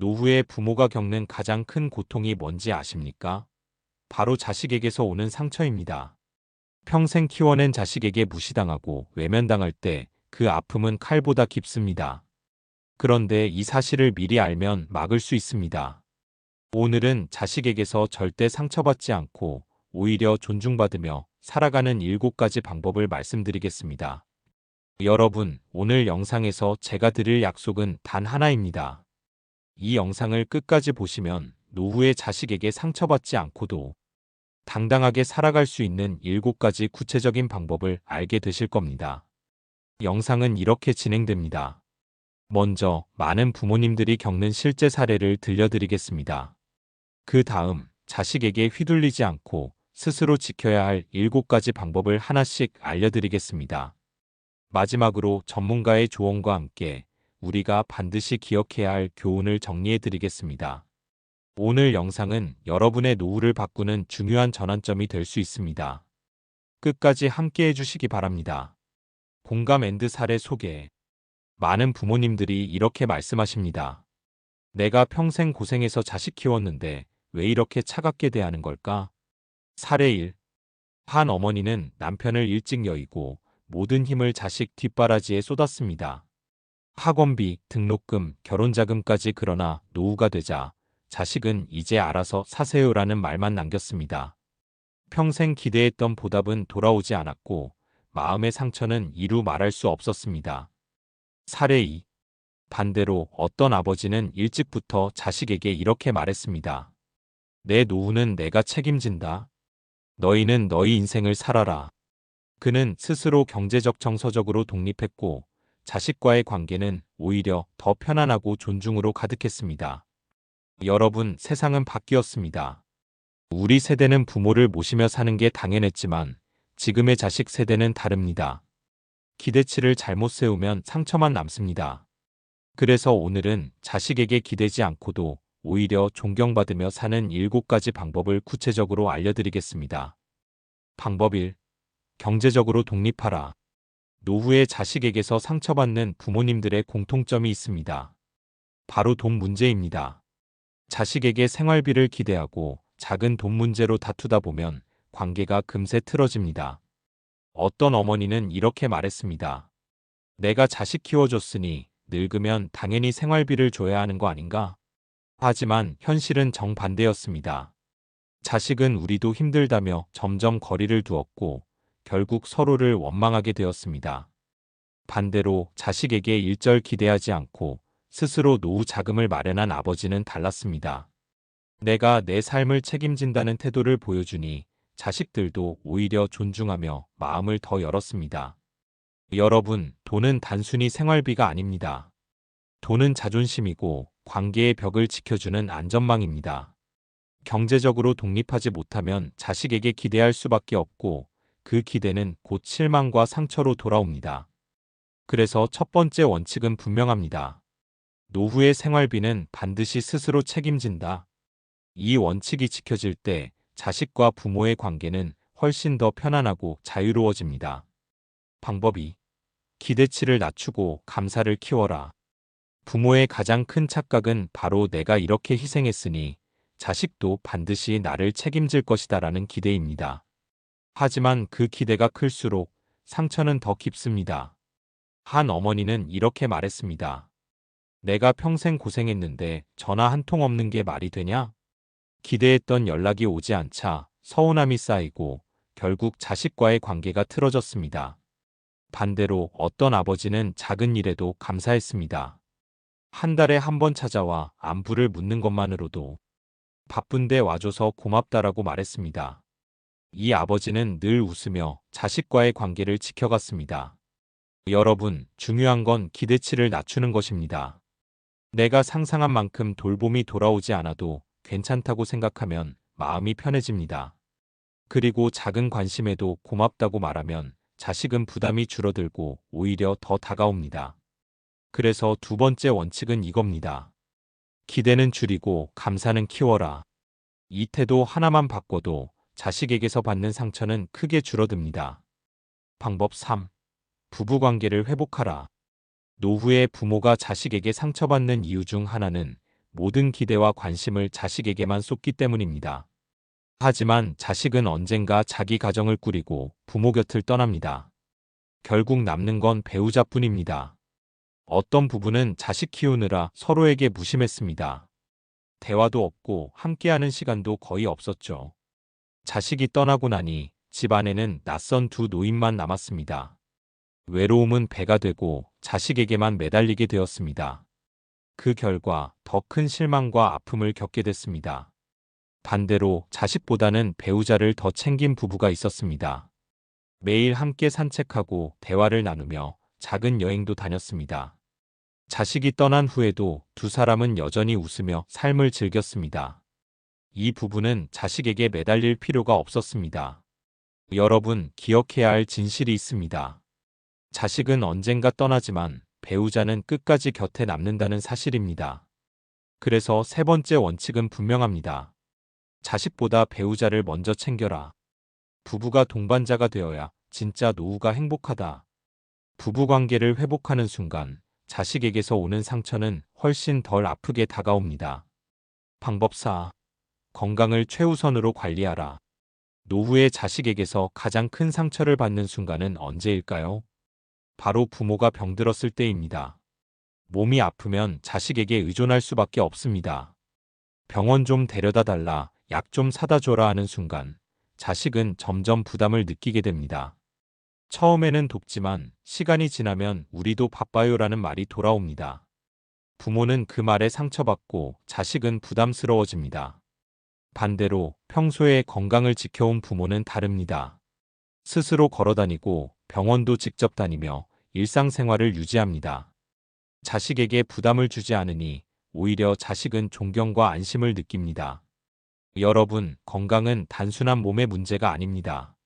노후의 부모가 겪는 가장 큰 고통이 뭔지 아십니까? 바로 자식에게서 오는 상처입니다. 평생 키워낸 자식에게 무시당하고 외면당할 때 그 아픔은 칼보다 깊습니다. 그런데 이 사실을 미리 알면 막을 수 있습니다. 오늘은 자식에게서 절대 상처받지 않고 오히려 존중받으며 살아가는 일곱 가지 방법을 말씀드리겠습니다. 여러분, 오늘 영상에서 제가 드릴 약속은 단 하나입니다. 이 영상을 끝까지 보시면 노후의 자식에게 상처받지 않고도 당당하게 살아갈 수 있는 일곱 가지 구체적인 방법을 알게 되실 겁니다. 영상은 이렇게 진행됩니다. 먼저 많은 부모님들이 겪는 실제 사례를 들려드리겠습니다. 그 다음 자식에게 휘둘리지 않고 스스로 지켜야 할 일곱 가지 방법을 하나씩 알려드리겠습니다. 마지막으로 전문가의 조언과 함께 우리가 반드시 기억해야 할 교훈을 정리해 드리겠습니다. 오늘 영상은 여러분의 노후를 바꾸는 중요한 전환점이 될 수 있습니다. 끝까지 함께 해주시기 바랍니다. 공감 앤드 사례 소개. 많은 부모님들이 이렇게 말씀하십니다. 내가 평생 고생해서 자식 키웠는데 왜 이렇게 차갑게 대하는 걸까? 사례 1. 한 어머니는 남편을 일찍 여의고 모든 힘을 자식 뒷바라지에 쏟았습니다. 학원비, 등록금, 결혼자금까지 그러나 노후가 되자 자식은 이제 알아서 사세요라는 말만 남겼습니다. 평생 기대했던 보답은 돌아오지 않았고 마음의 상처는 이루 말할 수 없었습니다. 사례 2. 반대로 어떤 아버지는 일찍부터 자식에게 이렇게 말했습니다. 내 노후는 내가 책임진다. 너희는 너희 인생을 살아라. 그는 스스로 경제적 정서적으로 독립했고 자식과의 관계는 오히려 더 편안하고 존중으로 가득했습니다. 여러분, 세상은 바뀌었습니다. 우리 세대는 부모를 모시며 사는 게 당연했지만 지금의 자식 세대는 다릅니다. 기대치를 잘못 세우면 상처만 남습니다. 그래서 오늘은 자식에게 기대지 않고도 오히려 존경받으며 사는 일곱 가지 방법을 구체적으로 알려드리겠습니다. 방법 1. 경제적으로 독립하라. 노후의 자식에게서 상처받는 부모님들의 공통점이 있습니다. 바로 돈 문제입니다. 자식에게 생활비를 기대하고 작은 돈 문제로 다투다 보면 관계가 금세 틀어집니다. 어떤 어머니는 이렇게 말했습니다. 내가 자식 키워줬으니 늙으면 당연히 생활비를 줘야 하는 거 아닌가? 하지만 현실은 정반대였습니다. 자식은 우리도 힘들다며 점점 거리를 두었고 결국 서로를 원망하게 되었습니다. 반대로 자식에게 일절 기대하지 않고 스스로 노후 자금을 마련한 아버지는 달랐습니다. 내가 내 삶을 책임진다는 태도를 보여주니 자식들도 오히려 존중하며 마음을 더 열었습니다. 여러분, 돈은 단순히 생활비가 아닙니다. 돈은 자존심이고 관계의 벽을 지켜주는 안전망입니다. 경제적으로 독립하지 못하면 자식에게 기대할 수밖에 없고 그 기대는 곧 실망과 상처로 돌아옵니다. 그래서 첫 번째 원칙은 분명합니다. 노후의 생활비는 반드시 스스로 책임진다. 이 원칙이 지켜질 때 자식과 부모의 관계는 훨씬 더 편안하고 자유로워집니다. 방법이 기대치를 낮추고 감사를 키워라. 부모의 가장 큰 착각은 바로 내가 이렇게 희생했으니 자식도 반드시 나를 책임질 것이다라는 기대입니다. 하지만 그 기대가 클수록 상처는 더 깊습니다. 한 어머니는 이렇게 말했습니다. 내가 평생 고생했는데 전화 한 통 없는 게 말이 되냐? 기대했던 연락이 오지 않자 서운함이 쌓이고 결국 자식과의 관계가 틀어졌습니다. 반대로 어떤 아버지는 작은 일에도 감사했습니다. 한 달에 한 번 찾아와 안부를 묻는 것만으로도 바쁜데 와줘서 고맙다라고 말했습니다. 이 아버지는 늘 웃으며 자식과의 관계를 지켜갔습니다. 여러분, 중요한 건 기대치를 낮추는 것입니다. 내가 상상한 만큼 돌봄이 돌아오지 않아도 괜찮다고 생각하면 마음이 편해집니다. 그리고 작은 관심에도 고맙다고 말하면 자식은 부담이 줄어들고 오히려 더 다가옵니다. 그래서 두 번째 원칙은 이겁니다. 기대는 줄이고 감사는 키워라. 이 태도 하나만 바꿔도 자식에게서 받는 상처는 크게 줄어듭니다. 방법 3. 부부관계를 회복하라. 노후에 부모가 자식에게 상처받는 이유 중 하나는 모든 기대와 관심을 자식에게만 쏟기 때문입니다. 하지만 자식은 언젠가 자기 가정을 꾸리고 부모 곁을 떠납니다. 결국 남는 건 배우자뿐입니다. 어떤 부부는 자식 키우느라 서로에게 무심했습니다. 대화도 없고 함께하는 시간도 거의 없었죠. 자식이 떠나고 나니 집안에는 낯선 두 노인만 남았습니다. 외로움은 배가 되고 자식에게만 매달리게 되었습니다. 그 결과 더 큰 실망과 아픔을 겪게 됐습니다. 반대로 자식보다는 배우자를 더 챙긴 부부가 있었습니다. 매일 함께 산책하고 대화를 나누며 작은 여행도 다녔습니다. 자식이 떠난 후에도 두 사람은 여전히 웃으며 삶을 즐겼습니다. 이 부부는 자식에게 매달릴 필요가 없었습니다. 여러분, 기억해야 할 진실이 있습니다. 자식은 언젠가 떠나지만 배우자는 끝까지 곁에 남는다는 사실입니다. 그래서 세 번째 원칙은 분명합니다. 자식보다 배우자를 먼저 챙겨라. 부부가 동반자가 되어야 진짜 노후가 행복하다. 부부 관계를 회복하는 순간 자식에게서 오는 상처는 훨씬 덜 아프게 다가옵니다. 방법 4. 건강을 최우선으로 관리하라. 노후에 자식에게서 가장 큰 상처를 받는 순간은 언제일까요? 바로 부모가 병들었을 때입니다. 몸이 아프면 자식에게 의존할 수밖에 없습니다. 병원 좀 데려다 달라, 약 좀 사다 줘라 하는 순간 자식은 점점 부담을 느끼게 됩니다. 처음에는 돕지만 시간이 지나면 우리도 바빠요라는 말이 돌아옵니다. 부모는 그 말에 상처받고 자식은 부담스러워집니다. 반대로 평소에 건강을 지켜온 부모는 다릅니다. 스스로 걸어다니고 병원도 직접 다니며 일상생활을 유지합니다. 자식에게 부담을 주지 않으니 오히려 자식은 존경과 안심을 느낍니다. 여러분, 건강은 단순한 몸의 문제가 아닙니다.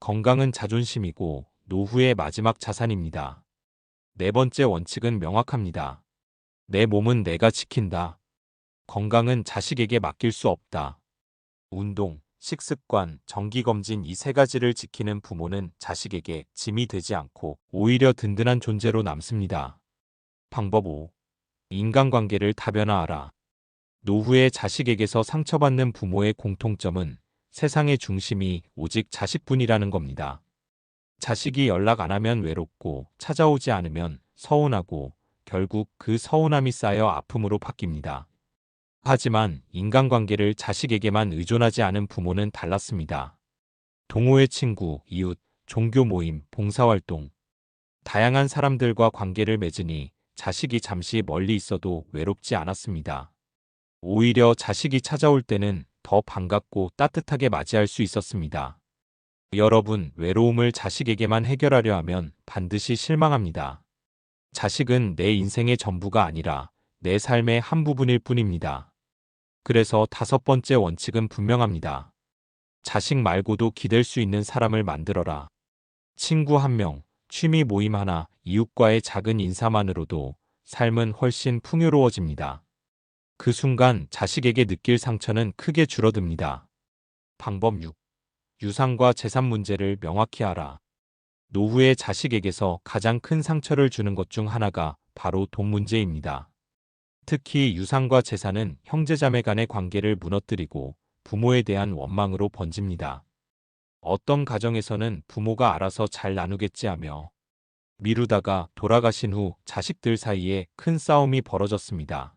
건강은 자존심이고 노후의 마지막 자산입니다. 네 번째 원칙은 명확합니다. 내 몸은 내가 지킨다. 건강은 자식에게 맡길 수 없다. 운동, 식습관, 정기검진 이 세 가지를 지키는 부모는 자식에게 짐이 되지 않고 오히려 든든한 존재로 남습니다. 방법 5. 인간관계를 다변화하라. 노후에 자식에게서 상처받는 부모의 공통점은 세상의 중심이 오직 자식뿐이라는 겁니다. 자식이 연락 안 하면 외롭고 찾아오지 않으면 서운하고 결국 그 서운함이 쌓여 아픔으로 바뀝니다. 하지만 인간관계를 자식에게만 의존하지 않은 부모는 달랐습니다. 동호회 친구, 이웃, 종교 모임, 봉사활동. 다양한 사람들과 관계를 맺으니 자식이 잠시 멀리 있어도 외롭지 않았습니다. 오히려 자식이 찾아올 때는 더 반갑고 따뜻하게 맞이할 수 있었습니다. 여러분, 외로움을 자식에게만 해결하려 하면 반드시 실망합니다. 자식은 내 인생의 전부가 아니라 내 삶의 한 부분일 뿐입니다. 그래서 다섯 번째 원칙은 분명합니다. 자식 말고도 기댈 수 있는 사람을 만들어라. 친구 한 명, 취미 모임 하나, 이웃과의 작은 인사만으로도 삶은 훨씬 풍요로워집니다. 그 순간 자식에게 느낄 상처는 크게 줄어듭니다. 방법 6. 유산과 재산 문제를 명확히 알아. 노후의 자식에게서 가장 큰 상처를 주는 것 중 하나가 바로 돈 문제입니다. 특히 유산과 재산은 형제자매 간의 관계를 무너뜨리고 부모에 대한 원망으로 번집니다. 어떤 가정에서는 부모가 알아서 잘 나누겠지 하며 미루다가 돌아가신 후 자식들 사이에 큰 싸움이 벌어졌습니다.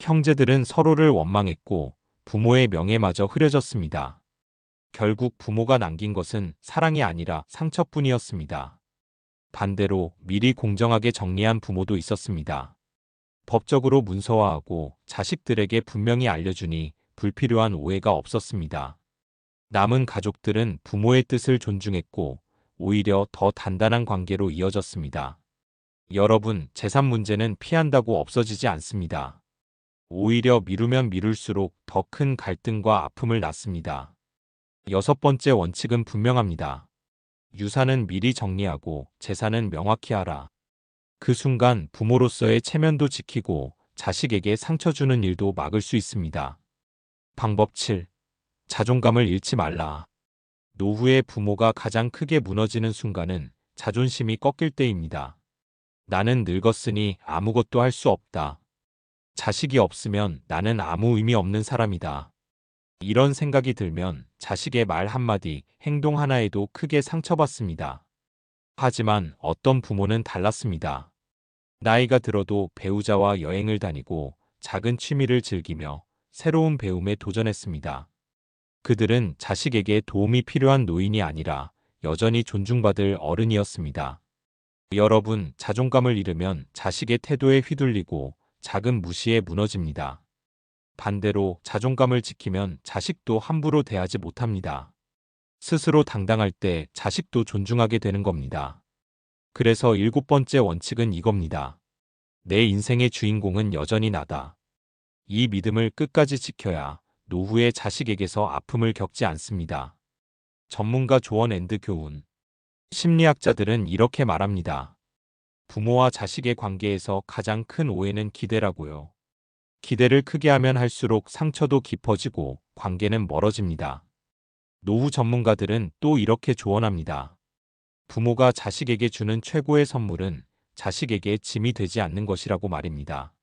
형제들은 서로를 원망했고 부모의 명예마저 흐려졌습니다. 결국 부모가 남긴 것은 사랑이 아니라 상처뿐이었습니다. 반대로 미리 공정하게 정리한 부모도 있었습니다. 법적으로 문서화하고 자식들에게 분명히 알려주니 불필요한 오해가 없었습니다. 남은 가족들은 부모의 뜻을 존중했고 오히려 더 단단한 관계로 이어졌습니다. 여러분, 재산 문제는 피한다고 없어지지 않습니다. 오히려 미루면 미룰수록 더 큰 갈등과 아픔을 낳습니다. 여섯 번째 원칙은 분명합니다. 유산은 미리 정리하고 재산은 명확히 하라. 그 순간 부모로서의 체면도 지키고 자식에게 상처 주는 일도 막을 수 있습니다. 방법 7. 자존감을 잃지 말라. 노후의 부모가 가장 크게 무너지는 순간은 자존심이 꺾일 때입니다. 나는 늙었으니 아무것도 할 수 없다. 자식이 없으면 나는 아무 의미 없는 사람이다. 이런 생각이 들면 자식의 말 한마디, 행동 하나에도 크게 상처받습니다. 하지만 어떤 부모는 달랐습니다. 나이가 들어도 배우자와 여행을 다니고 작은 취미를 즐기며 새로운 배움에 도전했습니다. 그들은 자식에게 도움이 필요한 노인이 아니라 여전히 존중받을 어른이었습니다. 여러분, 자존감을 잃으면 자식의 태도에 휘둘리고 작은 무시에 무너집니다. 반대로 자존감을 지키면 자식도 함부로 대하지 못합니다. 스스로 당당할 때 자식도 존중하게 되는 겁니다. 그래서 일곱 번째 원칙은 이겁니다. 내 인생의 주인공은 여전히 나다. 이 믿음을 끝까지 지켜야 노후에 자식에게서 아픔을 겪지 않습니다. 전문가 조언 앤드 교훈. 심리학자들은 이렇게 말합니다. 부모와 자식의 관계에서 가장 큰 오해는 기대라고요. 기대를 크게 하면 할수록 상처도 깊어지고 관계는 멀어집니다. 노후 전문가들은 또 이렇게 조언합니다. 부모가 자식에게 주는 최고의 선물은 자식에게 짐이 되지 않는 것이라고 말입니다.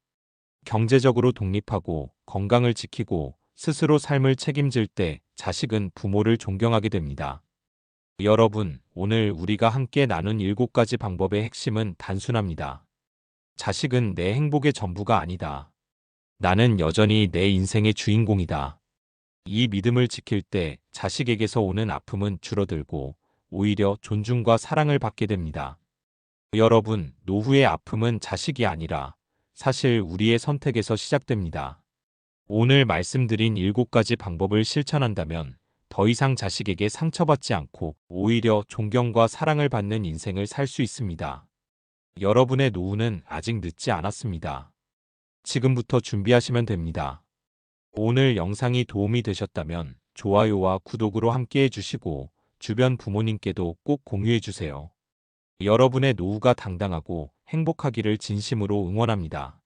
경제적으로 독립하고 건강을 지키고 스스로 삶을 책임질 때 자식은 부모를 존경하게 됩니다. 여러분, 오늘 우리가 함께 나눈 일곱 가지 방법의 핵심은 단순합니다. 자식은 내 행복의 전부가 아니다. 나는 여전히 내 인생의 주인공이다. 이 믿음을 지킬 때 자식에게서 오는 아픔은 줄어들고 오히려 존중과 사랑을 받게 됩니다. 여러분, 노후의 아픔은 자식이 아니라 사실 우리의 선택에서 시작됩니다. 오늘 말씀드린 일곱 가지 방법을 실천한다면 더 이상 자식에게 상처받지 않고 오히려 존경과 사랑을 받는 인생을 살 수 있습니다. 여러분의 노후는 아직 늦지 않았습니다. 지금부터 준비하시면 됩니다. 오늘 영상이 도움이 되셨다면 좋아요와 구독으로 함께 해 주시고 주변 부모님께도 꼭 공유해 주세요. 여러분의 노후가 당당하고 행복하기를 진심으로 응원합니다.